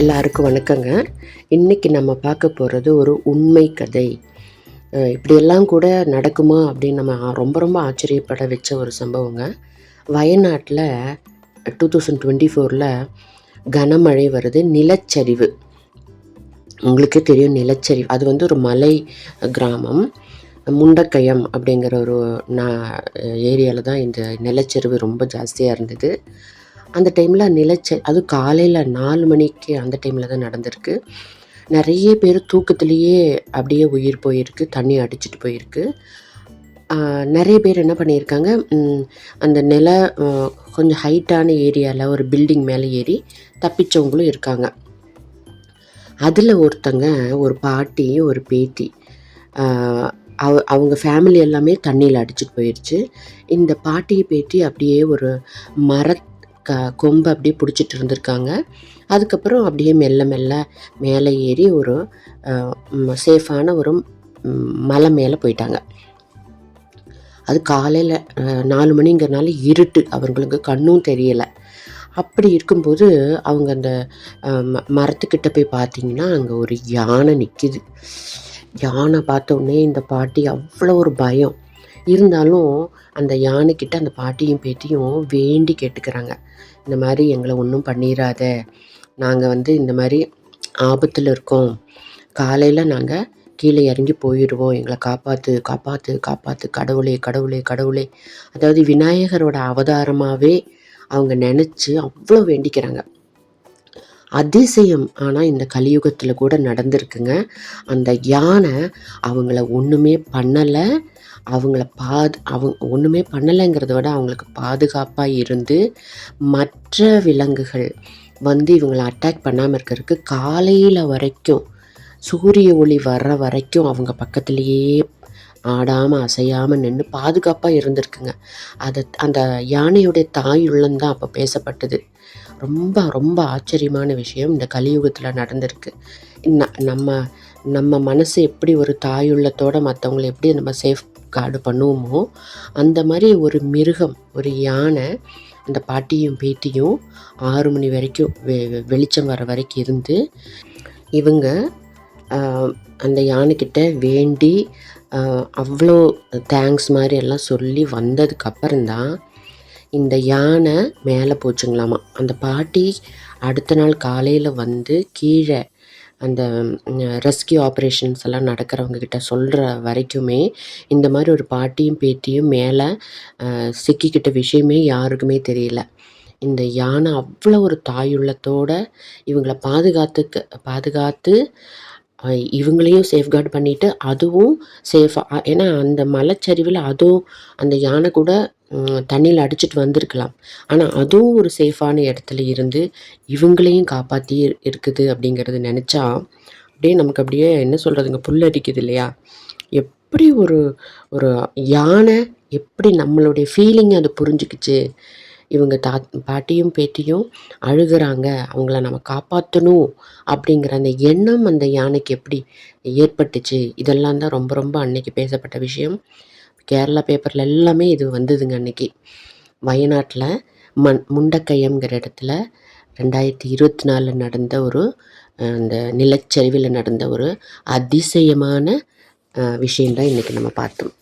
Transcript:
எல்லாருக்கும் வணக்கங்க. இன்னைக்கு நம்ம பார்க்க போகிறது ஒரு உண்மை கதை. இப்படியெல்லாம் கூட நடக்குமா அப்படின்னு நம்ம ரொம்ப ரொம்ப ஆச்சரியப்பட வச்ச ஒரு சம்பவங்க. வயநாட்டில் டூ தௌசண்ட் டுவெண்ட்டி ஃபோரில் கனமழை வருது நிலச்சரிவு. உங்களுக்கே தெரியும் நிலச்சரிவு. அது வந்து ஒரு மலை கிராமம். முண்டக்கயம் அப்படிங்கிற ஒரு நான் ஏரியாவில் தான் இந்த நிலச்சரிவு ரொம்ப ஜாஸ்தியாக இருந்தது. அந்த டைமில் நிலச்ச அது காலையில் நாலு மணிக்கு அந்த டைமில் தான் நடந்திருக்கு. நிறைய பேர் தூக்கத்திலேயே அப்படியே உயிர் போயிருக்கு தண்ணி அடிச்சிட்டு போயிருக்கு. நிறைய பேர் என்ன பண்ணியிருக்காங்க அந்த நில கொஞ்சம் ஹைட்டான ஏரியாவில் ஒரு பில்டிங் மேலே ஏறி தப்பிச்சவங்களும் இருக்காங்க. அதில் ஒருத்தங்க ஒரு பாட்டி ஒரு பேத்தி அவ அவங்க ஃபேமிலி எல்லாமே தண்ணியில் அடிச்சிட்டு போயிடுச்சு இந்த பாட்டி பேட்டி அப்படியே ஒரு மர க கொம்பை அப்படியே பிடிச்சிட்டு இருந்திருக்காங்க. அதுக்கப்புறம் அப்படியே மெல்ல மெல்ல மேலே ஏறி ஒரு சேஃபான ஒரு மலை மேலே போயிட்டாங்க. அது காலையில் நாலு மணிங்கிறனால இருட்டு. அவங்களுக்கு கண்ணும் தெரியலை. அப்படி இருக்கும்போது அவங்க அந்த ம- மரத்துக்கிட்ட போய் பார்த்தீங்கன்னா அங்கே ஒரு யானை நிற்கிது யானை பார்த்தோடனே இந்த பாட்டி அவ்வளோ ஒரு பயம். இருந்தாலும் அந்த யானைக்கிட்ட அந்த பாட்டியும் பேத்தியும் வேண்டி கேட்டுக்கிறாங்க. இந்த மாதிரி எங்களை ஒன்றும் பண்ணிடாத நாங்கள் வந்து இந்த மாதிரி ஆபத்தில் இருக்கோம். காலையில் நாங்கள் கீழே இறங்கி போயிடுவோம் எங்களை காப்பாற்று காப்பாற்று காப்பாற்று கடவுளே கடவுளே கடவுளே. அதாவது விநாயகரோட அவதாரமாகவே அவங்க நினச்சி அவ்வளோ வேண்டிக்கிறாங்க. அதிசயம் ஆனால் இந்த கலியுகத்தில் கூட நடந்திருக்குங்க. அந்த யானை அவங்கள ஒன்றுமே பண்ணலை. அவங்கள பாது அவங்க ஒன்றுமே பண்ணலைங்கிறத விட அவங்களுக்கு பாதுகாப்பாக இருந்து மற்ற விலங்குகள் வந்து இவங்களை அட்டாக் பண்ணாமல் இருக்கிறதுக்கு காலையில் வரைக்கும் சூரிய ஒளி வர்ற வரைக்கும் அவங்க பக்கத்துலேயே ஆடாமல் அசையாமல் நின்று பாதுகாப்பாக இருந்திருக்குங்க. அது அந்த யானையுடைய தாய் உள்ளம்தான் அப்போ பேசப்பட்டது. ரொம்ப ரொம்ப ஆச்சரியமான விஷயம் இந்த கலியுகத்தில் நடந்திருக்கு. ந- நம்ம நம்ம மனசு எப்படி ஒரு தாயுள்ளத்தோடு மற்றவங்களை எப்படி நம்ம சேஃப் கார்டு பண்ணுவோமோ அந்த மாதிரி ஒரு மிருகம் ஒரு யானை அந்த பாட்டியும் பேத்தியும் ஆறு மணி வரைக்கும் வெ வெளிச்சம் வர வரைக்கும் இருந்து இவங்க அந்த யானைக்கிட்ட வேண்டி அவ்வளோ தேங்க்ஸ் மாதிரி எல்லாம் சொல்லி வந்ததுக்கப்புறம் தான் இந்த யானை மேலே போச்சுங்களாமா. அந்த பாட்டி அடுத்த நாள் காலையில் வந்து கீழே அந்த ரெஸ்கியூ ஆப்ரேஷன்ஸ் எல்லாம் நடக்கிறவங்க கிட்ட சொல்கிற வரைக்குமே இந்த மாதிரி ஒரு பாட்டியும் பேத்தியும் மேலே சிக்கிக்கிட்ட விஷயமே யாருக்குமே தெரியல. இந்த யானை அவ்வளோ ஒரு தாயுள்ளத்தோடு இவங்களை பாதுகாத்துக்கு பாதுகாத்து இவங்களையும் சேஃப்கார்டு பண்ணிவிட்டு அதுவும் சேஃபாக ஏன்னா அந்த மலைச்சரிவில் அதுவும் அந்த யானை கூட தண்ணியில் அடிச்சிட்டு வந்திருக்கலாம். ஆனால் அதுவும் ஒரு சேஃபான இடத்துல இருந்து இவங்களையும் காப்பாற்றி இருக்குது அப்படிங்கிறது நினச்சா அப்படியே நமக்கு அப்படியே என்ன சொல்கிறதுங்க புல்லரிக்குது இல்லையா? எப்படி ஒரு ஒரு யானை எப்படி நம்மளுடைய ஃபீலிங் அது புரிஞ்சுக்கிச்சு? இவங்க தா பாட்டியும் பேத்தியும் அழுகிறாங்க. அவங்கள நம்ம காப்பாற்றணும் அப்படிங்கிற அந்த எண்ணம் அந்த யானைக்கு எப்படி ஏற்பட்டுச்சு இதெல்லாம் தான் ரொம்ப ரொம்ப அன்னைக்கு பேசப்பட்ட விஷயம். கேரளா பேப்பரில் எல்லாமே இது வந்ததுங்க அன்னைக்கு. வயநாட்டில் மண் முண்டக்கையம்ங்கிற இடத்துல ரெண்டாயிரத்தி இருபத்தி நாலில் நடந்த ஒரு அந்த நிலச்சரிவில் நடந்த ஒரு அதிசயமான விஷயந்தான் விஷயம்தான் இன்றைக்கி நம்ம பார்த்தோம்.